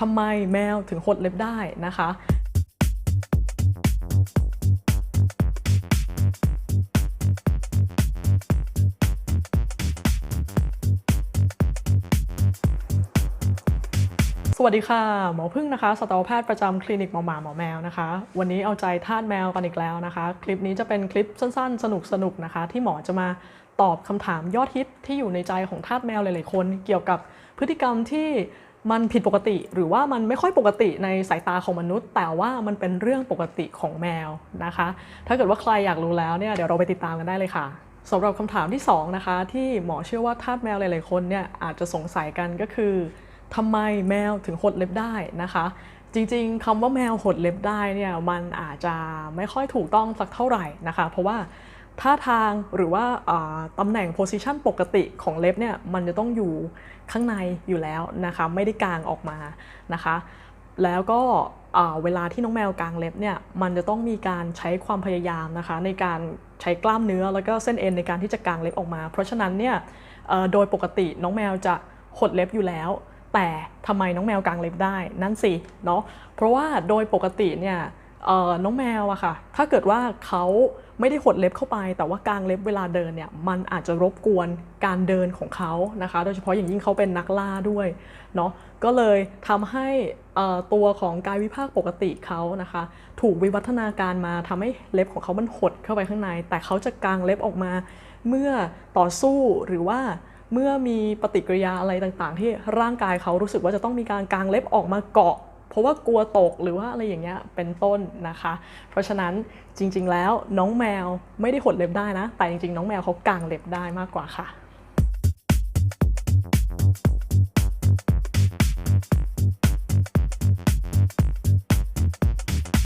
ทำไมแมวถึงหดเล็บได้นะคะสวัสดีค่ะ หมอพึ่งนะคะสัตวแพทย์ประจำคลินิกหมอหมาหมอแมวนะคะ วันนี้เอาใจทาสแมวกันอีกแล้วนะคะ คลิปนี้จะเป็นคลิปสั้นๆ สนุกๆนะคะ ที่หมอจะมาตอบคำถามยอดฮิตที่อยู่ในใจของทาสแมวหลายๆคน เกี่ยวกับพฤติกรรมที่ มันผิดปกติหรือว่ามันไม่ค่อยปกติในสายตาของมนุษย์ แต่ว่ามันเป็นเรื่องปกติของแมวนะคะ ถ้าเกิดว่าใครอยากรู้แล้วเนี่ยเดี๋ยวเราไปติดตามกันได้เลยค่ะสำหรับคำถามที่สองนะคะ ที่หมอเชื่อว่าทาสแมวหลายๆคนเนี่ยอาจจะสงสัยกันก็คือทำไมแมวถึงหดเล็บได้นะคะ จริงๆคำว่าแมวหดเล็บได้เนี่ยมันอาจจะไม่ค่อยถูกต้องสักเท่าไหร่นะคะ เพราะว่า ท่าทางหรือว่าาตำแหน่งโพซิชันปกติของเล็บเนี่ยมันจะต้องอยู่ข้างในอยู่แล้วนะคะไม่ได้กางออกมานะคะ แล้วก็เวลาที่น้องแมวกางเล็บเนี่ยมันจะต้องมีการใช้ความพยายามนะคะในการใช้กล้ามเนื้อแล้วก็เส้นเอ็นในการที่จะกางเล็บออกมา เพราะฉะนั้นเนี่ยโดยปกติน้องแมวจะหดเล็บอยู่แล้ว แต่ทำไมน้องแมวกางเล็บได้นั่นสิเนาะเพราะว่าโดยปกติเนี่ย น้องแมวอะค่ะ ถ้าเกิดว่าเขาไม่ได้หดเล็บเข้าไป แต่ว่ากางเล็บเวลาเดินเนี่ย มันอาจจะรบกวนการเดินของเขานะคะ โดยเฉพาะอย่างยิ่งเขาเป็นนักล่าด้วยเนาะ ก็เลยทำให้ตัวของกายวิภาคปกติเขานะคะ ถูกวิวัฒนาการมาทำให้เล็บของเขามันหดเข้าไปข้างใน แต่เขาจะกางเล็บออกมา เมื่อต่อสู้หรือว่าเมื่อมีปฏิกิริยาอะไรต่างๆ ที่ร่างกายเขารู้สึกว่าจะต้องมีการกางเล็บออกมาเกาะ เพราะว่ากลัวตกหรือว่าอะไรอย่างเงี้ยเป็นต้นนะคะ เพราะฉะนั้นจริง ๆ แล้วน้องแมวไม่ได้หดเล็บได้นะ แต่จริงๆ น้องแมวเขากางเล็บได้มากกว่าค่ะ